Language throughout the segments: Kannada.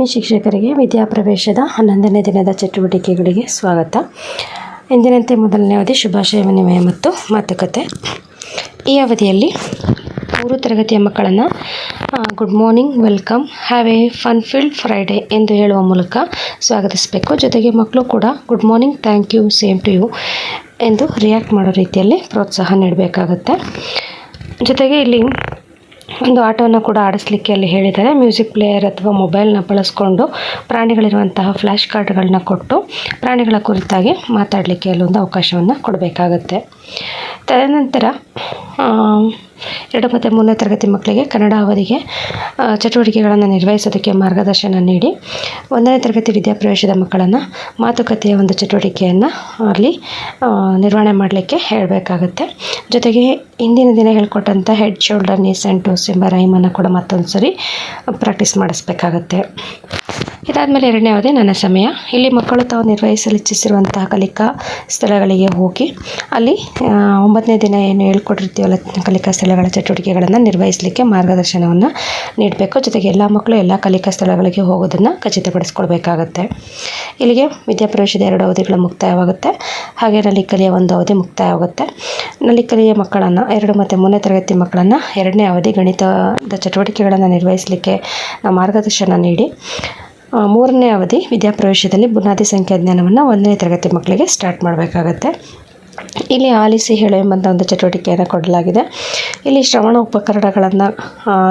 ಆತ್ಮೀಯ ಶಿಕ್ಷಕರಿಗೆ ವಿದ್ಯಾಪ್ರವೇಶದ ಹನ್ನೊಂದನೇ ದಿನದ ಚಟುವಟಿಕೆಗಳಿಗೆ ಸ್ವಾಗತ. ಎಂದಿನಂತೆ ಮೊದಲನೇ ಅವಧಿ ಶುಭಾಶಯ, ವಿನಿಮಯ ಮತ್ತು ಮಾತುಕತೆ. ಈ ಅವಧಿಯಲ್ಲಿ ಮೂರು ತರಗತಿಯ ಮಕ್ಕಳನ್ನು good morning welcome have a fun filled Friday ಎಂದು ಹೇಳುವ ಮೂಲಕ ಸ್ವಾಗತಿಸಬೇಕು. ಜೊತೆಗೆ ಮಕ್ಕಳು ಕೂಡ good morning thank you same to you ಎಂದು ರಿಯಾಕ್ಟ್ ಮಾಡೋ ರೀತಿಯಲ್ಲಿ ಪ್ರೋತ್ಸಾಹ ನೀಡಬೇಕಾಗುತ್ತೆ. ಜೊತೆಗೆ ಇಲ್ಲಿ ಒಂದು ಆಟವನ್ನು ಕೂಡ ಆಡಿಸ್ಲಿಕ್ಕೆ ಅಲ್ಲಿ ಹೇಳಿದ್ದಾರೆ. ಮ್ಯೂಸಿಕ್ ಪ್ಲೇಯರ್ ಅಥವಾ ಮೊಬೈಲ್ನ ಬಳಸ್ಕೊಂಡು ಪ್ರಾಣಿಗಳಿರುವಂತಹ ಫ್ಲ್ಯಾಶ್ ಕಾರ್ಡ್ಗಳನ್ನ ಕೊಟ್ಟು ಪ್ರಾಣಿಗಳ ಕುರಿತಾಗಿ ಮಾತಾಡಲಿಕ್ಕೆ ಅಲ್ಲೊಂದು ಅವಕಾಶವನ್ನು ಕೊಡಬೇಕಾಗತ್ತೆ. ತದನಂತರ ಎರಡು ಮತ್ತು ಮೂರನೇ ತರಗತಿ ಮಕ್ಕಳಿಗೆ ಕನ್ನಡ ಅವಧಿಗೆ ಚಟುವಟಿಕೆಗಳನ್ನು ನಿರ್ವಹಿಸೋದಕ್ಕೆ ಮಾರ್ಗದರ್ಶನ ನೀಡಿ, ಒಂದನೇ ತರಗತಿ ವಿದ್ಯಾಪ್ರವೇಶದ ಮಕ್ಕಳನ್ನು ಮಾತುಕತೆಯ ಒಂದು ಚಟುವಟಿಕೆಯನ್ನು ಅಲ್ಲಿ ನಿರ್ವಹಣೆ ಮಾಡಲಿಕ್ಕೆ ಹೇಳಬೇಕಾಗತ್ತೆ. ಜೊತೆಗೆ ಹಿಂದಿನ ದಿನ ಹೇಳ್ಕೊಟ್ಟಂಥ head shoulder knees and toes ಎಂಬ ರೈಮನ್ನು ಕೂಡ ಮತ್ತೊಂದು ಸರಿ ಪ್ರಾಕ್ಟೀಸ್ ಮಾಡಿಸ್ಬೇಕಾಗತ್ತೆ. ಇದಾದಮೇಲೆ ಎರಡನೇ ಅವಧಿ ನನ್ನ ಸಮಯ. ಇಲ್ಲಿ ಮಕ್ಕಳು ತಾವು ನಿರ್ವಹಿಸಲು ಇಚ್ಛಿಸಿರುವಂತಹ ಕಲಿಕಾ ಸ್ಥಳಗಳಿಗೆ ಹೋಗಿ, ಅಲ್ಲಿ ಒಂಬತ್ತನೇ ದಿನ ಏನು ಹೇಳ್ಕೊಟ್ಟಿರ್ತೀವಲ್ಲ, ಕಲಿಕಾ ಸ್ಥಳಗಳ ಚಟುವಟಿಕೆಗಳನ್ನು ನಿರ್ವಹಿಸಲಿಕ್ಕೆ ಮಾರ್ಗದರ್ಶನವನ್ನು ನೀಡಬೇಕು. ಜೊತೆಗೆ ಎಲ್ಲ ಮಕ್ಕಳು ಎಲ್ಲ ಕಲಿಕಾ ಸ್ಥಳಗಳಿಗೆ ಹೋಗೋದನ್ನು ಖಚಿತಪಡಿಸ್ಕೊಳ್ಬೇಕಾಗತ್ತೆ. ಇಲ್ಲಿಗೆ ವಿದ್ಯಾಪ್ರವೇಶದ ಎರಡು ಅವಧಿಗಳು ಮುಕ್ತಾಯವಾಗುತ್ತೆ. ಹಾಗೆ ನಲಿಕಲಿಯ ಒಂದು ಅವಧಿ ಮುಕ್ತಾಯವಾಗುತ್ತೆ. ನಲಿಕಲಿಯ ಮಕ್ಕಳನ್ನು, ಎರಡು ಮತ್ತು ಮೂರನೇ ತರಗತಿ ಮಕ್ಕಳನ್ನು ಎರಡನೇ ಅವಧಿ ಗಣಿತದ ಚಟುವಟಿಕೆಗಳನ್ನು ನಿರ್ವಹಿಸಲಿಕ್ಕೆ ಮಾರ್ಗದರ್ಶನ ನೀಡಿ ಮೂರನೇ ಅವಧಿ ವಿದ್ಯಾಪ್ರವೇಶದಲ್ಲಿ ಬುನಾದಿ ಸಂಖ್ಯಾಜ್ಞಾನವನ್ನು ಒಂದನೇ ತರಗತಿ ಮಕ್ಕಳಿಗೆ ಸ್ಟಾರ್ಟ್ ಮಾಡಬೇಕಾಗತ್ತೆ. ಇಲ್ಲಿ ಆಲಿಸಿ ಹೇಳು ಎಂಬಂಥ ಒಂದು ಚಟುವಟಿಕೆಯನ್ನು ಕೊಡಲಾಗಿದೆ. ಇಲ್ಲಿ ಶ್ರವಣ ಉಪಕರಣಗಳನ್ನು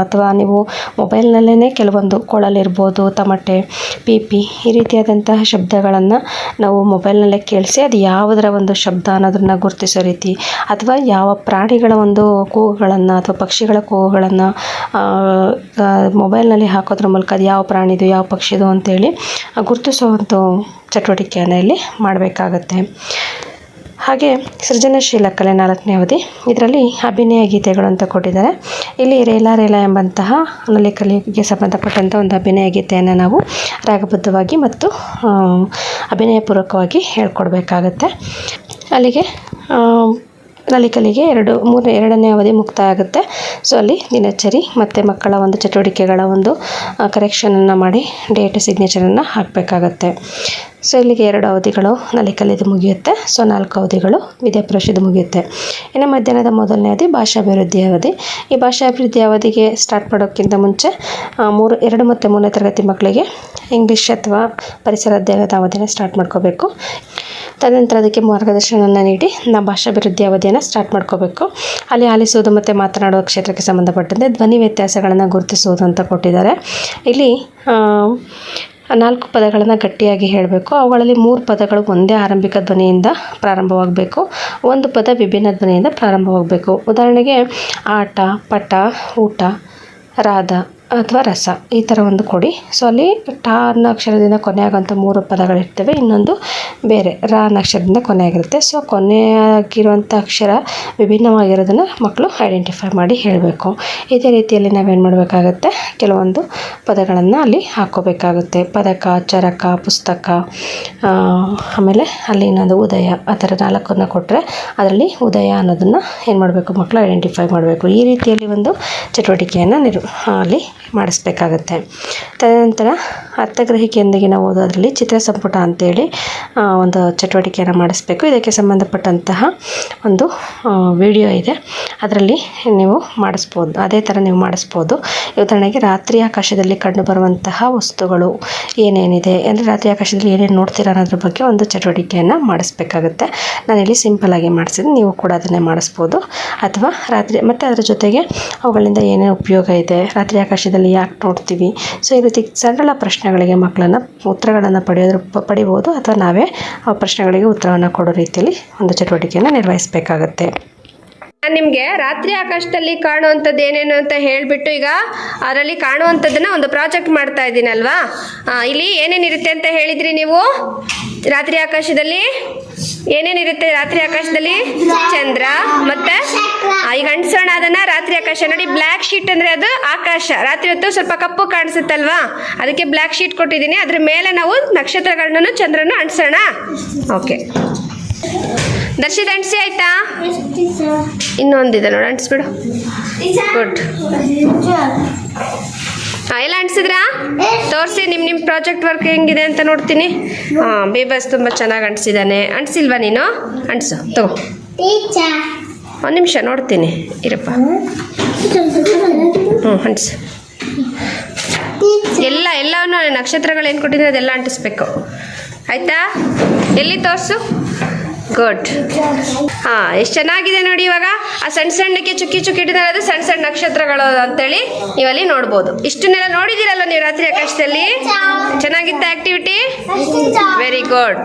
ಅಥವಾ ನೀವು ಮೊಬೈಲ್ನಲ್ಲೇ ಕೆಲವೊಂದು ಕೊಳಲಿರ್ಬೋದು, ತಮಟೆ, ಪೀಪಿ, ಈ ರೀತಿಯಾದಂತಹ ಶಬ್ದಗಳನ್ನು ನಾವು ಮೊಬೈಲ್ನಲ್ಲೇ ಕೇಳಿಸಿ ಅದು ಯಾವುದರ ಒಂದು ಶಬ್ದ ಅನ್ನೋದನ್ನು ಗುರುತಿಸೋ ರೀತಿ, ಅಥವಾ ಯಾವ ಪ್ರಾಣಿಗಳ ಒಂದು ಕೂಗುಗಳನ್ನು ಅಥವಾ ಪಕ್ಷಿಗಳ ಕೂಗುಗಳನ್ನು ಮೊಬೈಲ್ನಲ್ಲಿ ಹಾಕೋದ್ರ ಮೂಲಕ ಅದು ಯಾವ ಪ್ರಾಣಿದು, ಯಾವ ಪಕ್ಷಿದು ಅಂತೇಳಿ ಗುರುತಿಸೋ ಒಂದು ಚಟುವಟಿಕೆಯನ್ನು ಇಲ್ಲಿ ಮಾಡಬೇಕಾಗತ್ತೆ. ಹಾಗೆ ಸೃಜನಶೀಲ ಕಲೆ ನಾಲ್ಕನೇ ಅವಧಿ. ಇದರಲ್ಲಿ ಅಭಿನಯ ಗೀತೆಗಳು ಅಂತ ಕೊಟ್ಟಿದ್ದಾರೆ. ಇಲ್ಲಿ ರೇಲಾ ರೇಲಾ ಎಂಬಂತಹ ನಲ್ಲಿ ಕಲಿಗೆ ಸಂಬಂಧಪಟ್ಟಂಥ ಒಂದು ಅಭಿನಯ ಗೀತೆಯನ್ನು ನಾವು ರಾಗಬದ್ಧವಾಗಿ ಮತ್ತು ಅಭಿನಯಪೂರ್ವಕವಾಗಿ ಹೇಳ್ಕೊಡ್ಬೇಕಾಗತ್ತೆ. ಅಲ್ಲಿಗೆ ನಲಿಕಲಿಗೆ ಎರಡು, ಮೂರನೇ, ಎರಡನೇ ಅವಧಿ ಮುಕ್ತಾಯ ಆಗುತ್ತೆ ಸೊ ಅಲ್ಲಿ ದಿನಚರಿ ಮತ್ತು ಮಕ್ಕಳ ಒಂದು ಚಟುವಟಿಕೆಗಳ ಒಂದು ಕರೆಕ್ಷನನ್ನು ಮಾಡಿ ಡೇಟ್ ಸಿಗ್ನೇಚರನ್ನು ಹಾಕಬೇಕಾಗತ್ತೆ. ಸೊ ಇಲ್ಲಿಗೆ ಎರಡು ಅವಧಿಗಳು ನಲಿಕಲಿದು ಮುಗಿಯುತ್ತೆ. ಸೊ ನಾಲ್ಕು ಅವಧಿಗಳು ವಿದ್ಯಾಪ್ರವೇಶದ ಮುಗಿಯುತ್ತೆ. ಇನ್ನು ಮಧ್ಯಾಹ್ನದ ಮೊದಲನೇ ಅವಧಿ ಭಾಷಾಭಿವೃದ್ಧಿ ಅವಧಿ. ಈ ಭಾಷಾಭಿವೃದ್ಧಿ ಅವಧಿಗೆ ಸ್ಟಾರ್ಟ್ ಮಾಡೋಕ್ಕಿಂತ ಮುಂಚೆ ಮೂರು, ಎರಡು ಮತ್ತು ಮೂರನೇ ತರಗತಿ ಮಕ್ಕಳಿಗೆ ಇಂಗ್ಲೀಷ್ ಅಥವಾ ಪರಿಸರ ಅಧ್ಯಯನದ ಅವಧಿನ ಸ್ಟಾರ್ಟ್ ಮಾಡ್ಕೋಬೇಕು. ತದನಂತರ ಅದಕ್ಕೆ ಮಾರ್ಗದರ್ಶನವನ್ನು ನೀಡಿ ನಾವು ಭಾಷಾಭಿವೃದ್ಧಿ ಅವಧಿಯನ್ನು ಸ್ಟಾರ್ಟ್ ಮಾಡ್ಕೋಬೇಕು. ಅಲ್ಲಿ ಆಲಿಸುವುದು ಮತ್ತು ಮಾತನಾಡುವ ಕ್ಷೇತ್ರಕ್ಕೆ ಸಂಬಂಧಪಟ್ಟಂತೆ ಧ್ವನಿ ವ್ಯತ್ಯಾಸಗಳನ್ನು ಗುರುತಿಸುವುದು ಅಂತ ಕೊಟ್ಟಿದ್ದಾರೆ. ಇಲ್ಲಿ ನಾಲ್ಕು ಪದಗಳನ್ನು ಗಟ್ಟಿಯಾಗಿ ಹೇಳಬೇಕು. ಅವುಗಳಲ್ಲಿ ಮೂರು ಪದಗಳು ಒಂದೇ ಆರಂಭಿಕ ಧ್ವನಿಯಿಂದ ಪ್ರಾರಂಭವಾಗಬೇಕು. ಒಂದು ಪದ ವಿಭಿನ್ನ ಧ್ವನಿಯಿಂದ ಪ್ರಾರಂಭವಾಗಬೇಕು. ಉದಾಹರಣೆಗೆ, ಆಟ, ಪಟ, ಊಟ, ರಾಧ ಅಥವಾ ರಸ, ಈ ಥರ ಒಂದು ಕೊಡಿ. ಸೊ ಅಲ್ಲಿ ಟಾ ಅನ್ನೋ ಅಕ್ಷರದಿಂದ ಕೊನೆಯಾಗುವಂಥ ಮೂರು ಪದಗಳಿರ್ತವೆ ಇನ್ನೊಂದು ಬೇರೆ, ರ ಅನ್ನೋ ಅಕ್ಷರದಿಂದ ಕೊನೆಯಾಗಿರುತ್ತೆ. ಸೊ ಕೊನೆಯಾಗಿರುವಂಥ ಅಕ್ಷರ ವಿಭಿನ್ನವಾಗಿರೋದನ್ನು ಮಕ್ಕಳು ಐಡೆಂಟಿಫೈ ಮಾಡಿ ಹೇಳಬೇಕು. ಇದೇ ರೀತಿಯಲ್ಲಿ ನಾವೇನು ಮಾಡಬೇಕಾಗುತ್ತೆ? ಕೆಲವೊಂದು ಪದಗಳನ್ನು ಅಲ್ಲಿ ಹಾಕೋಬೇಕಾಗುತ್ತೆ. ಪದಕ, ಚರಕ, ಪುಸ್ತಕ ಆಮೇಲೆ ಅಲ್ಲಿ ಇನ್ನೊಂದು ಉದಯ, ಆ ಥರ ನಾಲ್ಕನ್ನು ಕೊಟ್ಟರೆ ಅದರಲ್ಲಿ ಉದಯ ಅನ್ನೋದನ್ನು ಏನು ಮಾಡಬೇಕು ಮಕ್ಕಳು ಐಡೆಂಟಿಫೈ ಮಾಡಬೇಕು. ಈ ರೀತಿಯಲ್ಲಿ ಒಂದು ಚಟುವಟಿಕೆಯನ್ನು ನಿರ್, ಅಲ್ಲಿ ಮಾಡಿಸ್ಬೇಕಾಗತ್ತೆ. ತದನಂತರ ಅರ್ಥಗ್ರಹಿಕೆಯೊಂದಿಗೆ ನಾವು ಓದೋದ್ರಲ್ಲಿ ಚಿತ್ರ ಸಂಪುಟ ಅಂತೇಳಿ ಒಂದು ಚಟುವಟಿಕೆಯನ್ನು ಮಾಡಿಸ್ಬೇಕು. ಇದಕ್ಕೆ ಸಂಬಂಧಪಟ್ಟಂತಹ ಒಂದು ವಿಡಿಯೋ ಇದೆ. ಅದರಲ್ಲಿ ನೀವು ಮಾಡಿಸ್ಬೋದು. ಅದೇ ಥರ ನೀವು ಮಾಡಿಸ್ಬೋದು. ಉದಾಹರಣೆಗೆ ರಾತ್ರಿ ಆಕಾಶದಲ್ಲಿ ಕಂಡುಬರುವಂತಹ ವಸ್ತುಗಳು ಏನೇನಿದೆ, ಅಂದರೆ ರಾತ್ರಿ ಆಕಾಶದಲ್ಲಿ ಏನೇನು ನೋಡ್ತೀರಾ ಅನ್ನೋದ್ರ ಬಗ್ಗೆ ಒಂದು ಚಟುವಟಿಕೆಯನ್ನು ಮಾಡಿಸ್ಬೇಕಾಗುತ್ತೆ. ನಾನಿಲ್ಲಿ ಸಿಂಪಲ್ಲಾಗಿ ಮಾಡಿಸಿದ್ದೀನಿ ನೀವು ಕೂಡ ಅದನ್ನೇ ಮಾಡಿಸ್ಬೋದು. ಅಥವಾ ರಾತ್ರಿ, ಮತ್ತು ಅದರ ಜೊತೆಗೆ ಅವುಗಳಿಂದ ಏನೇನು ಉಪಯೋಗ ಇದೆ, ರಾತ್ರಿ ಆಕಾಶದಲ್ಲಿ ಯಾಕೆ ನೋಡ್ತೀವಿ? ಸೊ ಈ ರೀತಿ ಸರಳ ಪ್ರಶ್ನೆಗಳಿಗೆ ಮಕ್ಕಳನ್ನು ಉತ್ತರಗಳನ್ನು ಪಡೆಯೋದ್ರ ಪಡಿಬೋದು ಅಥವಾ ನಾವೇ ಆ ಪ್ರಶ್ನೆಗಳಿಗೆ ಉತ್ತರವನ್ನು ಕೊಡೋ ರೀತಿಯಲ್ಲಿ ಒಂದು ಚಟುವಟಿಕೆಯನ್ನು ನಿರ್ವಹಿಸಬೇಕಾಗತ್ತೆ. ನಾನು ನಿಮಗೆ ರಾತ್ರಿ ಆಕಾಶದಲ್ಲಿ ಕಾಣುವಂಥದ್ದು ಏನೇನು ಅಂತ ಹೇಳಿಬಿಟ್ಟು ಈಗ ಅದರಲ್ಲಿ ಕಾಣುವಂಥದ್ದನ್ನ ಒಂದು ಪ್ರಾಜೆಕ್ಟ್ ಮಾಡ್ತಾ ಇದ್ದೀನಲ್ವಾ? ಇಲ್ಲಿ ಏನೇನಿರುತ್ತೆ ಅಂತ ಹೇಳಿದ್ರಿ ನೀವು? ರಾತ್ರಿ ಆಕಾಶದಲ್ಲಿ ಏನೇನಿರುತ್ತೆ ರಾತ್ರಿ ಆಕಾಶದಲ್ಲಿ ಚಂದ್ರ ಮತ್ತೆ ಈಗ ಅಂಟಿಸೋಣ ಅದನ್ನ. ರಾತ್ರಿ ಆಕಾಶ. ನೋಡಿ ಬ್ಲ್ಯಾಕ್ ಶೀಟ್ ಅಂದ್ರೆ ಅದು ಆಕಾಶ. ರಾತ್ರಿ ಹೊತ್ತು ಸ್ವಲ್ಪ ಕಪ್ಪು ಕಾಣಿಸುತ್ತಲ್ವಾ? ಅದಕ್ಕೆ ಬ್ಲ್ಯಾಕ್ ಶೀಟ್ ಕೊಟ್ಟಿದ್ದೀನಿ. ಅದ್ರ ಮೇಲೆ ನಾವು ನಕ್ಷತ್ರಗಳನ್ನೂ ಚಂದ್ರನ ಅಂಟಿಸೋಣ. ಓಕೆ ದರ್ಶಿತ ಅಂಟಿಸಿ ಆಯ್ತಾ? ಇನ್ನೊಂದಿದೆ ನೋಡಿ, ಅಂಟಿಸ್ಬಿಡು. ಗುಡ್ ಹಾಂ ಎಲ್ಲ ಅಂಟಿಸಿದ್ರಾ? ತೋರಿಸಿ ನಿಮ್ಮ ನಿಮ್ಮ ಪ್ರಾಜೆಕ್ಟ್ ವರ್ಕ್ ಹೆಂಗಿದೆ ಅಂತ ನೋಡ್ತೀನಿ. ಹಾಂ ಬೇಬಸ್ ತುಂಬ ಚೆನ್ನಾಗಿ ಅಂಟಿಸಿದ್ದಾನೆ. ಅಂಟಿಸಿಲ್ವಾ ನೀನು? ಅಂಟಿಸು, ತಗೋ. ಒಂದು ನಿಮಿಷ, ನೋಡ್ತೀನಿ. ಇರಪ್ಪ. ಹ್ಞೂ ಅಂಟಿಸು ಎಲ್ಲ, ಎಲ್ಲವನ್ನು ನಕ್ಷತ್ರಗಳು ಏನು ಕೊಟ್ಟಿದ್ರೆ ಅದೆಲ್ಲ ಅಂಟಿಸ್ಬೇಕು. ಆಯಿತಾ? ಎಲ್ಲಿ ತೋರಿಸು? ಗುಡ್ ಹಾಂ, ಎಷ್ಟು ಚೆನ್ನಾಗಿದೆ ನೋಡಿ ಇವಾಗ. ಆ ಸಣ್ಣ ಸಣ್ಣಕ್ಕೆ ಚುಕ್ಕಿ ಚುಕ್ಕಿ ಇಟ್ಟಿದ್ದಾರೆ ಅದು ಸಣ್ಣ ಸಣ್ಣ ನಕ್ಷತ್ರಗಳು ಅಂತೇಳಿ ನೀವಲ್ಲಿ ನೋಡ್ಬೋದು. ಇಷ್ಟನ್ನೆಲ್ಲ ನೋಡಿದ್ದೀರಲ್ಲ ನೀವು ರಾತ್ರಿ ಆಕಾಶದಲ್ಲಿ? ಚೆನ್ನಾಗಿತ್ತ ಆ್ಯಕ್ಟಿವಿಟಿ ವೆರಿ ಗುಡ್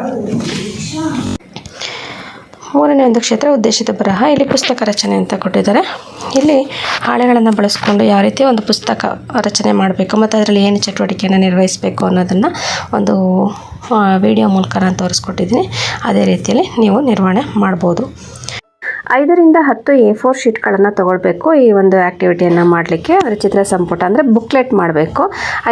ಮೂರನೇ ಒಂದು ಕ್ಷೇತ್ರ ಉದ್ದೇಶಿತ ಬರಹ. ಇಲ್ಲಿ ಪುಸ್ತಕ ರಚನೆ ಅಂತ ಕೊಟ್ಟಿದ್ದಾರೆ. ಇಲ್ಲಿ ಹಾಳೆಗಳನ್ನು ಬಳಸ್ಕೊಂಡು ಯಾವ ರೀತಿ ಒಂದು ಪುಸ್ತಕ ರಚನೆ ಮಾಡಬೇಕು, ಮತ್ತು ಅದರಲ್ಲಿ ಏನು ಚಟುವಟಿಕೆಯನ್ನು ನಿರ್ವಹಿಸಬೇಕು ಅನ್ನೋದನ್ನು ಒಂದು ವಿಡಿಯೋ ಮೂಲಕ ನಾನು ತೋರಿಸ್ಕೊಟ್ಟಿದ್ದೀನಿ. ಅದೇ ರೀತಿಯಲ್ಲಿ ನೀವು ನಿರ್ವಹಣೆ ಮಾಡ್ಬೋದು. ಐದರಿಂದ ಹತ್ತು ಎ ಫೋರ್ ಶೀಟ್ಗಳನ್ನು ತೊಗೊಳ್ಬೇಕು ಈ ಒಂದು ಆ್ಯಕ್ಟಿವಿಟಿಯನ್ನು ಮಾಡಲಿಕ್ಕೆ. ಅದರ ಚಿತ್ರ ಸಂಪುಟ ಅಂದರೆ ಬುಕ್ಲೆಟ್ ಮಾಡಬೇಕು.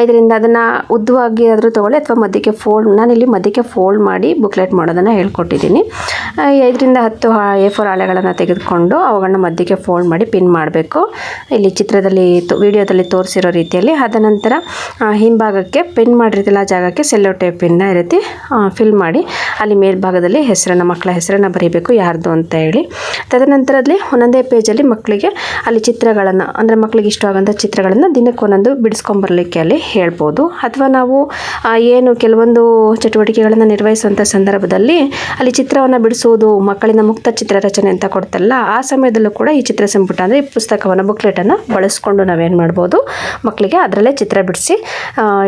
ಐದರಿಂದ ಅದನ್ನು ಉದ್ದವಾಗಿ ಆದರೂ ತೊಗೊಳ್ಳಿ ಅಥವಾ ಮಧ್ಯಕ್ಕೆ ಫೋಲ್ಡ್ ನಾನಿಲ್ಲಿ ಮಧ್ಯಕ್ಕೆ ಫೋಲ್ಡ್ ಮಾಡಿ ಬುಕ್ಲೆಟ್ ಮಾಡೋದನ್ನು ಹೇಳ್ಕೊಟ್ಟಿದ್ದೀನಿ. ಐದರಿಂದ ಹತ್ತು ಎ ಫೋರ್ ಹಾಳೆಗಳನ್ನು ತೆಗೆದುಕೊಂಡು ಅವುಗಳನ್ನ ಮಧ್ಯಕ್ಕೆ ಫೋಲ್ಡ್ ಮಾಡಿ ಪಿನ್ ಮಾಡಬೇಕು. ಇಲ್ಲಿ ಚಿತ್ರದಲ್ಲಿ ವಿಡಿಯೋದಲ್ಲಿ ತೋರಿಸಿರೋ ರೀತಿಯಲ್ಲಿ. ಅದ ನಂತರ ಹಿಂಭಾಗಕ್ಕೆ ಪಿನ್ ಮಾಡಿರ್ತಿಲ್ಲ ಜಾಗಕ್ಕೆ ಸೆಲ್ಲೋ ಟೇಪಿಂದ ಈ ರೀತಿ ಫಿಲ್ ಮಾಡಿ ಅಲ್ಲಿ ಮೇಲ್ಭಾಗದಲ್ಲಿ ಹೆಸರನ್ನು, ಮಕ್ಕಳ ಹೆಸರನ್ನು ಬರೀಬೇಕು ಯಾರ್ದು ಅಂತ ಹೇಳಿ. ತದನಂತರದಲ್ಲಿ ಒಂದೊಂದೇ ಪೇಜಲ್ಲಿ ಮಕ್ಕಳಿಗೆ ಅಲ್ಲಿ ಚಿತ್ರಗಳನ್ನು, ಅಂದರೆ ಮಕ್ಕಳಿಗೆ ಇಷ್ಟವಾಗಂಥ ಚಿತ್ರಗಳನ್ನು ದಿನಕ್ಕೆ ಒಂದೊಂದು ಬಿಡಿಸ್ಕೊಂಬರ್ಲಿಕ್ಕೆ ಅಲ್ಲಿ ಹೇಳ್ಬೋದು. ಅಥವಾ ನಾವು ಏನು ಕೆಲವೊಂದು ಚಟುವಟಿಕೆಗಳನ್ನು ನಿರ್ವಹಿಸುವಂಥ ಸಂದರ್ಭದಲ್ಲಿ ಅಲ್ಲಿ ಚಿತ್ರವನ್ನು ಬಿಡಿಸುವುದು ಮಕ್ಕಳಿನ ಮುಕ್ತ ಚಿತ್ರ ರಚನೆ ಅಂತ ಕೊಡ್ತಲ್ಲ, ಆ ಸಮಯದಲ್ಲೂ ಕೂಡ ಈ ಚಿತ್ರ ಸಂಪುಟ, ಅಂದರೆ ಈ ಪುಸ್ತಕವನ್ನು ಬುಕ್ಲೆಟನ್ನು ಬಳಸ್ಕೊಂಡು ನಾವೇನು ಮಾಡ್ಬೋದು ಮಕ್ಕಳಿಗೆ ಅದರಲ್ಲೇ ಚಿತ್ರ ಬಿಡಿಸಿ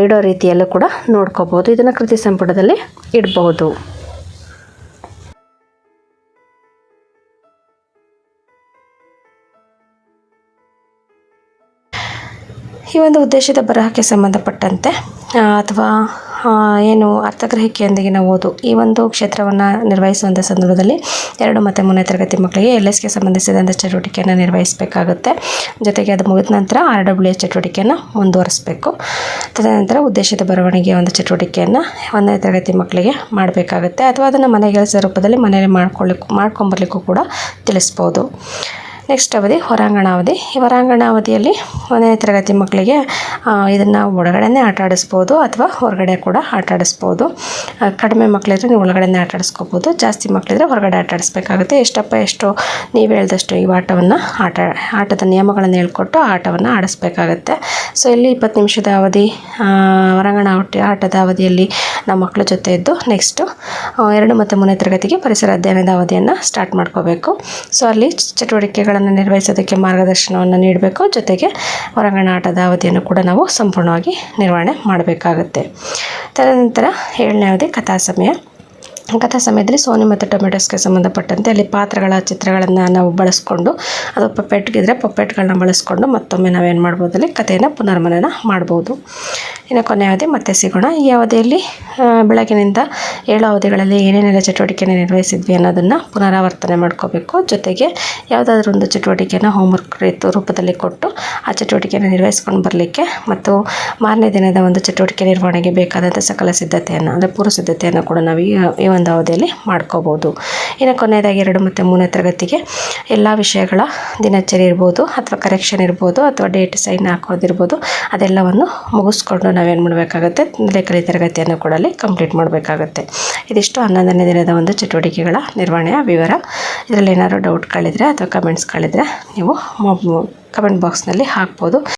ಇಡೋ ರೀತಿಯಲ್ಲೂ ಕೂಡ ನೋಡ್ಕೋಬೋದು. ಇದನ್ನು ಕೃತಿ ಸಂಪುಟದಲ್ಲಿ ಇಡ್ಬೋದು. ಈ ಒಂದು ಉದ್ದೇಶದ ಬರಹಕ್ಕೆ ಸಂಬಂಧಪಟ್ಟಂತೆ ಅಥವಾ ಏನು ಅರ್ಥಗ್ರಹಿಕೆಯೊಂದಿಗಿನ ಓದು, ಈ ಒಂದು ಕ್ಷೇತ್ರವನ್ನು ನಿರ್ವಹಿಸುವಂಥ ಸಂದರ್ಭದಲ್ಲಿ ಎರಡು ಮತ್ತು ಮೂರನೇ ತರಗತಿ ಮಕ್ಕಳಿಗೆ ಎಲ್ ಎಸ್ಗೆ ಸಂಬಂಧಿಸಿದಂಥ ಚಟುವಟಿಕೆಯನ್ನು ನಿರ್ವಹಿಸಬೇಕಾಗುತ್ತೆ. ಜೊತೆಗೆ ಅದು ಮುಗಿದ ನಂತರ ಆರ್ ಡಬ್ಲ್ಯೂ ಎಸ್ ಚಟುವಟಿಕೆಯನ್ನು ಮುಂದುವರಿಸಬೇಕು. ತದನಂತರ ಉದ್ದೇಶದ ಬರವಣಿಗೆಯ ಒಂದು ಚಟುವಟಿಕೆಯನ್ನು ಒಂದನೇ ತರಗತಿ ಮಕ್ಕಳಿಗೆ ಮಾಡಬೇಕಾಗುತ್ತೆ, ಅಥವಾ ಅದನ್ನು ಮನೆ ಕೆಲಸ ರೂಪದಲ್ಲಿ ಮನೆಯಲ್ಲಿ ಮಾಡ್ಕೊಳ್ಳಿಕ್ಕೂ ಮಾಡ್ಕೊಂಬರ್ಲಿಕ್ಕೂ ಕೂಡ ತಿಳಿಸ್ಬೋದು. ನೆಕ್ಸ್ಟ್ ಅವಧಿ ಹೊರಾಂಗಣ ಅವಧಿ ಈ ಹೊರಾಂಗಣ ಅವಧಿಯಲ್ಲಿ ಒಂದನೇ ತರಗತಿ ಮಕ್ಕಳಿಗೆ ಇದನ್ನು ಒಳಗಡೆನೇ ಆಟ ಆಡಿಸ್ಬೋದು ಅಥವಾ ಹೊರಗಡೆ ಕೂಡ ಆಟ ಆಡಿಸ್ಬೋದು ಕಡಿಮೆ ಮಕ್ಕಳಿದ್ರೆ ನೀವು ಒಳಗಡೆನೇ ಆಟ ಆಡಿಸ್ಕೋಬೋದು ಜಾಸ್ತಿ ಮಕ್ಕಳಿದ್ರೆ ಹೊರಗಡೆ ಆಟ ಆಡಿಸ್ಬೇಕಾಗುತ್ತೆ ಎಷ್ಟಪ್ಪ ಎಷ್ಟು ನೀವು ಹೇಳಿದಷ್ಟು ಈ ಆಟವನ್ನು ಆಟ, ಆಟದ ನಿಯಮಗಳನ್ನು ಹೇಳ್ಕೊಟ್ಟು ಆಟವನ್ನು ಆಡಿಸ್ಬೇಕಾಗತ್ತೆ. ಸೊ ಇಲ್ಲಿ ಇಪ್ಪತ್ತು ನಿಮಿಷದ ಅವಧಿ ಹೊರಾಂಗಣ ಆಟ ಆಟದ ಅವಧಿಯಲ್ಲಿ ನಮ್ಮ ಮಕ್ಕಳ ಜೊತೆ ಇದ್ದು ನೆಕ್ಸ್ಟು ಎರಡು ಮತ್ತು ಮೂರನೇ ತರಗತಿಗೆ ಪರಿಸರ ಅಧ್ಯಯನದ ಅವಧಿಯನ್ನು ಸ್ಟಾರ್ಟ್ ಮಾಡ್ಕೋಬೇಕು. ಸೊ ಅಲ್ಲಿ ಚಟುವಟಿಕೆಗಳನ್ನು ನಿರ್ವಹಿಸೋದಕ್ಕೆ ಮಾರ್ಗದರ್ಶನವನ್ನು ನೀಡಬೇಕು. ಜೊತೆಗೆ ಹೊರಾಂಗಣ ಆಟದ ಅವಧಿಯನ್ನು ಕೂಡ ನಾವು ಸಂಪೂರ್ಣವಾಗಿ ನಿರ್ವಹಣೆ ಮಾಡಬೇಕಾಗುತ್ತೆ. ತದನಂತರ ಏಳನೇ ಅವಧಿ ಕಥಾ ಸಮಯ ಕಥಾ ಸಮಯದಲ್ಲಿ ಸೋನಿ ಮತ್ತು ಟೊಮೆಟೊಸ್ಗೆ ಸಂಬಂಧಪಟ್ಟಂತೆ ಅಲ್ಲಿ ಪಾತ್ರಗಳ, ಚಿತ್ರಗಳನ್ನು ನಾವು ಬಳಸ್ಕೊಂಡು, ಅದು ಪಪ್ಪೆಟ್ಗಿದ್ರೆ ಪಪ್ಪೆಟ್ಗಳನ್ನ ಬಳಸ್ಕೊಂಡು ಮತ್ತೊಮ್ಮೆ ನಾವೇನು ಮಾಡ್ಬೋದು ಅಲ್ಲಿ ಕಥೆಯನ್ನು ಪುನರ್ಮನನ ಮಾಡ್ಬೋದು. ಇನ್ನು ಕೊನೆಯ ಅವಧಿ ಮತ್ತೆ ಸಿಗೋಣ. ಈ ಅವಧಿಯಲ್ಲಿ ಬೆಳಗಿನಿಂದ ಏಳು ಅವಧಿಗಳಲ್ಲಿ ಏನೇನೆಲ್ಲ ಚಟುವಟಿಕೆನ ನಿರ್ವಹಿಸಿದ್ವಿ ಅನ್ನೋದನ್ನು ಪುನರಾವರ್ತನೆ ಮಾಡ್ಕೋಬೇಕು. ಜೊತೆಗೆ ಯಾವುದಾದ್ರೂ ಒಂದು ಚಟುವಟಿಕೆಯನ್ನು ಹೋಮ್ವರ್ಕ್ ರೀತಿ ರೂಪದಲ್ಲಿ ಕೊಟ್ಟು ಆ ಚಟುವಟಿಕೆಯನ್ನು ನಿರ್ವಹಿಸ್ಕೊಂಡು ಬರಲಿಕ್ಕೆ ಮತ್ತು ಮಾರನೇ ದಿನದ ಒಂದು ಚಟುವಟಿಕೆ ನಿರ್ವಹಣೆಗೆ ಬೇಕಾದಂಥ ಸಕಲ ಸಿದ್ಧತೆಯನ್ನು, ಅಂದರೆ ಪೂರ್ವ ಸಿದ್ಧತೆಯನ್ನು ಕೂಡ ನಾವು ಈ ಒಂದು ಅವಧಿಯಲ್ಲಿ ಮಾಡ್ಕೋಬೋದು. ಇನ್ನು ಕೊನೆಯದಾಗಿ ಎರಡು ಮತ್ತು ಮೂರನೇ ತರಗತಿಗೆ ಎಲ್ಲ ವಿಷಯಗಳ ದಿನಚರಿ ಇರ್ಬೋದು ಅಥವಾ ಕರೆಕ್ಷನ್ ಇರ್ಬೋದು ಅಥವಾ ಡೇಟ್ ಸೈನ್ ಹಾಕೋದಿರ್ಬೋದು ಅದೆಲ್ಲವನ್ನು ಮುಗಿಸ್ಕೊಂಡು ನಾವೇನು ಮಾಡಬೇಕಾಗುತ್ತೆ ಲೇಖನಿ ತರಗತಿಯನ್ನು ಕೂಡ ಅಲ್ಲಿ ಕಂಪ್ಲೀಟ್ ಮಾಡಬೇಕಾಗುತ್ತೆ. ಇದಿಷ್ಟು ಹನ್ನೊಂದನೇ ದಿನದ ಒಂದು ಚಟುವಟಿಕೆಗಳ ನಿರ್ವಹಣೆಯ ವಿವರ. ಇದರಲ್ಲಿ ಏನಾದರೂ ಡೌಟ್ಗಳಿದ್ರೆ ಅಥವಾ ಕಮೆಂಟ್ಸ್ಗಳಿದ್ರೆ ನೀವು ಕಮೆಂಟ್ ಬಾಕ್ಸ್ನಲ್ಲಿ ಹಾಕ್ಬೋದು.